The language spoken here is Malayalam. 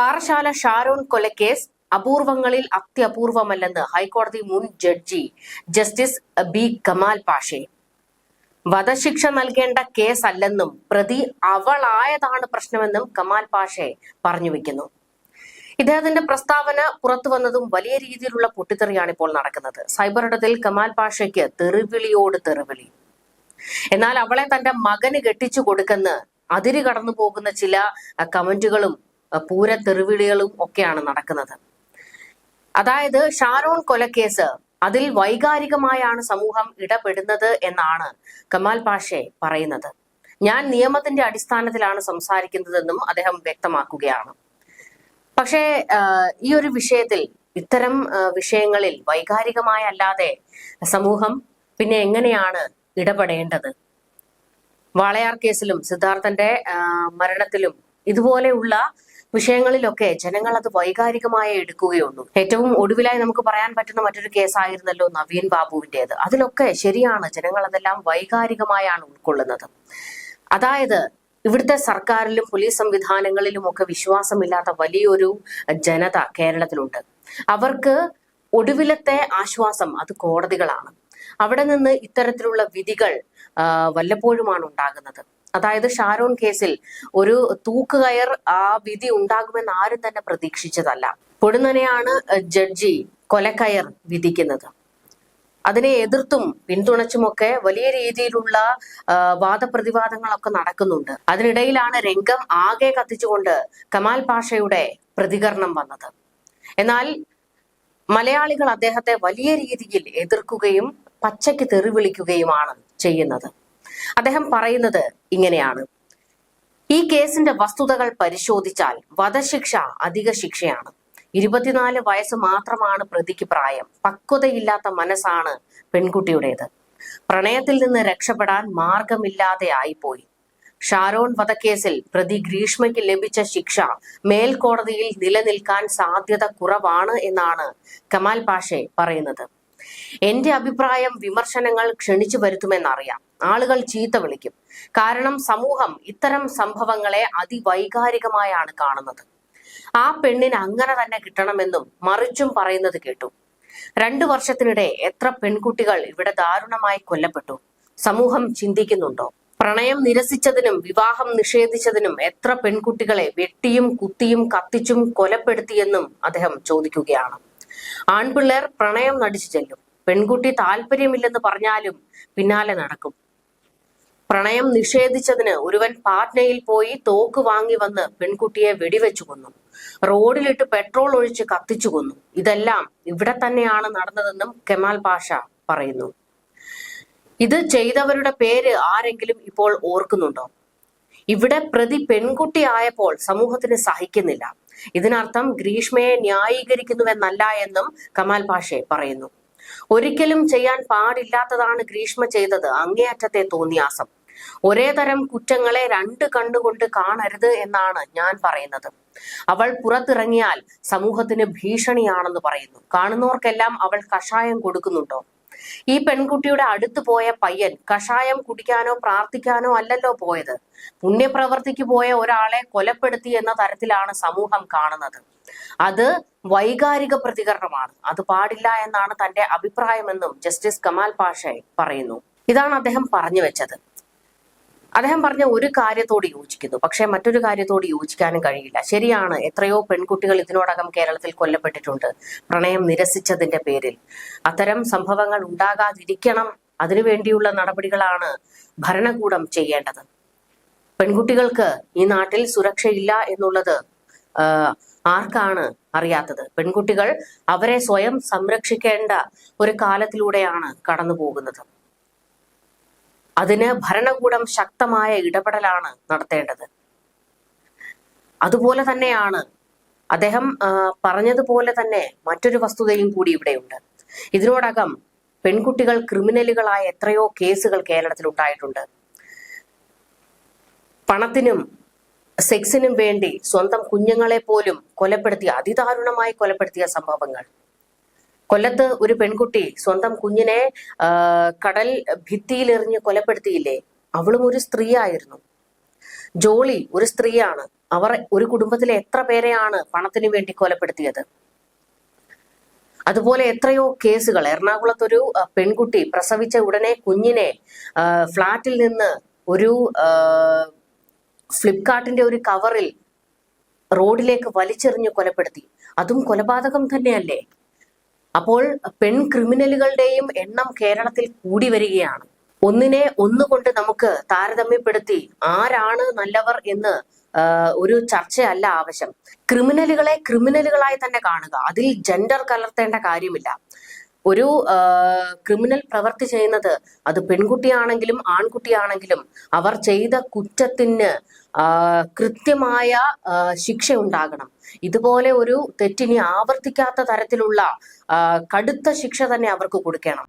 പാറശാല ഷാരോൺ കൊലക്കേസ് അപൂർവങ്ങളിൽ അത്യപൂർവമല്ലെന്ന് ഹൈക്കോടതി മുൻ judge justice B Kamal Paasche. വധശിക്ഷ നൽകേണ്ട കേസല്ലെന്നും പ്രതി അവളായതാണ് പ്രശ്നമെന്നും കമാൽ പാഷെ പറഞ്ഞു വെക്കുന്നു. ഇദ്ദേഹത്തിന്റെ പ്രസ്താവന പുറത്തു വന്നതും വലിയ രീതിയിലുള്ള പൊട്ടിത്തെറിയാണ് ഇപ്പോൾ നടക്കുന്നത്. സൈബർ ഇടത്തിൽ കമാൽ പാഷയ്ക്ക് തെറിവിളിയോട് തെറിവിളി. എന്നാൽ അവളെ തന്റെ മകന് കെട്ടിച്ചു കൊടുക്കെന്ന് അതിര് കടന്നു പോകുന്ന ചില കമന്റുകളും അഹ്, പൂര തെറിവിളികളും ഒക്കെയാണ് നടക്കുന്നത്. അതായത് ഷാരോൺ കൊലക്കേസ് അതിൽ വൈകാരികമായാണ് സമൂഹം ഇടപെടുന്നത് എന്നാണ് കമാൽ പാഷെ പറയുന്നത്. ഞാൻ നിയമത്തിന്റെ അടിസ്ഥാനത്തിലാണ് സംസാരിക്കുന്നതെന്നും അദ്ദേഹം വ്യക്തമാക്കുകയാണ്. പക്ഷേ ഈ ഒരു വിഷയത്തിൽ ഇത്തരം വിഷയങ്ങളിൽ വൈകാരികമായ അല്ലാതെ സമൂഹം പിന്നെ എങ്ങനെയാണ് ഇടപെടേണ്ടത്? വാളയാർ കേസിലും സിദ്ധാർത്ഥന്റെ മരണത്തിലും ഇതുപോലെയുള്ള വിഷയങ്ങളിലൊക്കെ ജനങ്ങൾ അത് വൈകാരികമായി എടുക്കുകയുള്ളൂ. ഏറ്റവും ഒടുവിലായി നമുക്ക് പറയാൻ പറ്റുന്ന മറ്റൊരു കേസായിരുന്നല്ലോ നവീൻ ബാബുവിന്റേത് അതിലൊക്കെ ശരിയാണ് ജനങ്ങൾ അതെല്ലാം വൈകാരികമായാണ് ഉൾക്കൊള്ളുന്നത്. അതായത് ഇവിടുത്തെ സർക്കാരിലും പോലീസ് സംവിധാനങ്ങളിലും ഒക്കെ വിശ്വാസമില്ലാത്ത വലിയൊരു ജനത കേരളത്തിലുണ്ട്. അവർക്ക് ഒടുവിലത്തെ ആശ്വാസം അത് കോടതികളാണ്. അവിടെ നിന്ന് ഇത്തരത്തിലുള്ള വിധികൾ വല്ലപ്പോഴുമാണ് ഉണ്ടാകുന്നത്. അതായത് ഷാരോൺ കേസിൽ ഒരു തൂക്കുകയർ ആ വിധി ഉണ്ടാകുമെന്ന് ആരും തന്നെ പ്രതീക്ഷിച്ചതല്ല. പൊടുന്നനെയാണ് ജഡ്ജി കൊലക്കയർ വിധിക്കുന്നത്. അതിനെ എതിർത്തും പിന്തുണച്ചുമൊക്കെ വലിയ രീതിയിലുള്ള വാദപ്രതിവാദങ്ങളൊക്കെ നടക്കുന്നുണ്ട്. അതിനിടയിലാണ് രംഗം ആകെ കത്തിച്ചുകൊണ്ട് കമാൽ പാഷയുടെ പ്രതികരണം വന്നത്. എന്നാൽ മലയാളികൾ അദ്ദേഹത്തെ വലിയ രീതിയിൽ എതിർക്കുകയും പച്ചയ്ക്ക് തെറിവിളിക്കുകയുമാണ് ചെയ്യുന്നത്. അദ്ദേഹം പറയുന്നത് ഇങ്ങനെയാണ്. ഈ കേസിന്റെ വസ്തുതകൾ പരിശോധിച്ചാൽ വധശിക്ഷ അധിക ശിക്ഷയാണ്. ഇരുപത്തിനാല് വയസ്സ് മാത്രമാണ് പ്രതിക്ക് പ്രായം. പക്വതയില്ലാത്ത മനസ്സാണ് പെൺകുട്ടിയുടേത്. പ്രണയത്തിൽ നിന്ന് രക്ഷപ്പെടാൻ മാർഗമില്ലാതെ ആയിപ്പോയി. ഷാരോൺ വധക്കേസിൽ പ്രതി ഗ്രീഷ്മയ്ക്ക് ലഭിച്ച ശിക്ഷ മേൽക്കോടതിയിൽ നിലനിൽക്കാൻ സാധ്യത കുറവാണ് എന്നാണ് കമാൽ പാഷെ പറയുന്നത്. എന്റെ അഭിപ്രായം വിമർശനങ്ങൾ ക്ഷണിച്ചു വരുത്തുമെന്നറിയാം. ആളുകൾ ചീത്ത വിളിക്കും. കാരണം സമൂഹം ഇത്തരം സംഭവങ്ങളെ അതിവൈകാരികമായാണ് കാണുന്നത്. ആ പെണ്ണിന് അങ്ങനെ തന്നെ കിട്ടണമെന്നും മറിച്ചും പറയുന്നത് കേട്ടു. രണ്ടു വർഷത്തിനിടെ എത്ര പെൺകുട്ടികൾ ഇവിടെ ദാരുണമായി കൊല്ലപ്പെട്ടു. സമൂഹം ചിന്തിക്കുന്നുണ്ടോ? പ്രണയം നിരസിച്ചതിനും വിവാഹം നിഷേധിച്ചതിനും എത്ര പെൺകുട്ടികളെ വെട്ടിയും കുത്തിയും കത്തിച്ചും കൊലപ്പെടുത്തിയെന്നും അദ്ദേഹം ചോദിക്കുകയാണ്. ആൺപിള്ളേർ പ്രണയം നടിച്ചു ചെല്ലും. പെൺകുട്ടി താല്പര്യമില്ലെന്ന് പറഞ്ഞാലും പിന്നാലെ നടക്കും. പ്രണയം നിഷേധിച്ചതിന് ഒരുവൻ പാറ്റ്നയിൽ പോയി തോക്ക് വാങ്ങി വന്ന് പെൺകുട്ടിയെ വെടിവെച്ചു കൊന്നു. റോഡിലിട്ട് പെട്രോൾ ഒഴിച്ച് കത്തിച്ചു കൊന്നു. ഇതെല്ലാം ഇവിടെ തന്നെയാണ് നടന്നതെന്നും കെമാൽ പാഷ പറയുന്നു. ഇത് ചെയ്തവരുടെ പേര് ആരെങ്കിലും ഇപ്പോൾ ഓർക്കുന്നുണ്ടോ? ഇവിടെ പ്രതി പെൺകുട്ടി ആയപ്പോൾ സമൂഹത്തിന് സഹിക്കുന്നില്ല. ഇതിനർത്ഥം ഗ്രീഷ്മയെ ന്യായീകരിക്കുന്നുവെന്നല്ല എന്നും കമാൽ പാഷെ പറയുന്നു. ഒരിക്കലും ചെയ്യാൻ പാടില്ലാത്തതാണ് ഗ്രീഷ്മ ചെയ്തത് അങ്ങേയറ്റത്തെ തോന്നിയാസം. ഒരേ തരം കുറ്റങ്ങളെ രണ്ട് കണ്ണുകൊണ്ട് കാണരുത് എന്നാണ് ഞാൻ പറയുന്നത്. അവൾ പുറത്തിറങ്ങിയാൽ സമൂഹത്തിന് ഭീഷണിയാണെന്ന് പറയുന്നു. കാണുന്നവർക്കെല്ലാം അവൾ കഷായം കൊടുക്കുന്നുണ്ടോ? ഈ പെൺകുട്ടിയുടെ അടുത്ത് പോയ പയ്യൻ കഷായം കുടിക്കാനോ പ്രാർത്ഥിക്കാനോ അല്ലല്ലോ പോയത്. പുണ്യപ്രവർത്തിക്ക് പോയ ഒരാളെ കൊലപ്പെടുത്തി എന്ന തരത്തിലാണ് സമൂഹം കാണുന്നത്. അത് വൈകാരിക പ്രതികരണമാണ്. അത് പാടില്ല എന്നാണ് തന്റെ അഭിപ്രായമെന്നും ജസ്റ്റിസ് കമാൽ പാഷെ പറയുന്നു. ഇതാണ് അദ്ദേഹം പറഞ്ഞു വെച്ചത്. അദ്ദേഹം പറഞ്ഞ ഒരു കാര്യത്തോട് യോജിക്കുന്നു. പക്ഷേ മറ്റൊരു കാര്യത്തോട് യോജിക്കാനും കഴിയില്ല. ശരിയാണ് എത്രയോ പെൺകുട്ടികൾ ഇതിനോടകം കേരളത്തിൽ കൊല്ലപ്പെട്ടിട്ടുണ്ട്. പ്രണയം നിരസിച്ചതിന്റെ പേരിൽ. അത്തരം സംഭവങ്ങൾ ഉണ്ടാകാതിരിക്കണം. അതിനുവേണ്ടിയുള്ള നടപടികളാണ് ഭരണകൂടം ചെയ്യേണ്ടത്. പെൺകുട്ടികൾക്ക് ഈ നാട്ടിൽ സുരക്ഷയില്ല എന്നുള്ളത് ആർക്കാണ് അറിയാത്തത്? പെൺകുട്ടികൾ അവരെ സ്വയം സംരക്ഷിക്കേണ്ട ഒരു കാലത്തിലൂടെയാണ് കടന്നു പോകുന്നത് അതിന് ഭരണകൂടം ശക്തമായ ഇടപെടലാണ് നടത്തേണ്ടത്. അതുപോലെ തന്നെയാണ് അദ്ദേഹം പറഞ്ഞതുപോലെ തന്നെ മറ്റൊരു വസ്തുതയും കൂടി ഇവിടെയുണ്ട്. ഇതിനോടകം പെൺകുട്ടികൾ ക്രിമിനലുകളായ എത്രയോ കേസുകൾ കേരളത്തിൽ ഉണ്ടായിട്ടുണ്ട്. പണത്തിനും സെക്സിനും വേണ്ടി സ്വന്തം കുഞ്ഞുങ്ങളെ പോലും കൊലപ്പെടുത്തിയ അതിദാരുണമായി കൊലപ്പെടുത്തിയ സംഭവങ്ങൾ. കൊല്ലത്ത് ഒരു പെൺകുട്ടി സ്വന്തം കുഞ്ഞിനെ കടൽ ഭിത്തിയിലെറിഞ്ഞ് കൊലപ്പെടുത്തിയില്ലേ? അവളും ഒരു സ്ത്രീയായിരുന്നു. ജോളി ഒരു സ്ത്രീയാണ്. അവർ ഒരു കുടുംബത്തിലെ എത്ര പേരെയാണ് പണത്തിനു വേണ്ടി കൊലപ്പെടുത്തിയത്? അതുപോലെ എത്രയോ കേസുകൾ. എറണാകുളത്ത് ഒരു പെൺകുട്ടി പ്രസവിച്ച ഉടനെ കുഞ്ഞിനെ ഫ്ളാറ്റിൽ നിന്ന് ഒരു ഫ്ലിപ്കാർട്ടിന്റെ ഒരു കവറിൽ റോഡിലേക്ക് വലിച്ചെറിഞ്ഞ് കൊലപ്പെടുത്തി. അതും കൊലപാതകം തന്നെയല്ലേ? അപ്പോൾ പെൺ ക്രിമിനലുകളുടെയും എണ്ണം കേരളത്തിൽ കൂടി വരികയാണ്. ഒന്നിനെ ഒന്നുകൊണ്ട് നമുക്ക് താരതമ്യപ്പെടുത്തി ആരാണ് നല്ലവർ എന്ന് ഒരു ചർച്ചയല്ല ആവശ്യം. ക്രിമിനലുകളെ ക്രിമിനലുകളായി തന്നെ കാണുക. അതിൽ ജെൻഡർ കലർത്തേണ്ട കാര്യമില്ല. ഒരു ക്രിമിനൽ പ്രവർത്തി ചെയ്യുന്നത് അത് പെൺകുട്ടിയാണെങ്കിലും ആൺകുട്ടിയാണെങ്കിലും അവർ ചെയ്ത കുറ്റത്തിന് കൃത്യമായ ശിക്ഷ ഉണ്ടാകണം ഇതുപോലെ ഒരു തെറ്റിനി ആവർത്തിക്കാത്ത തരത്തിലുള്ള കടുത്ത ശിക്ഷ തന്നെ അവർക്ക് കൊടുക്കണം.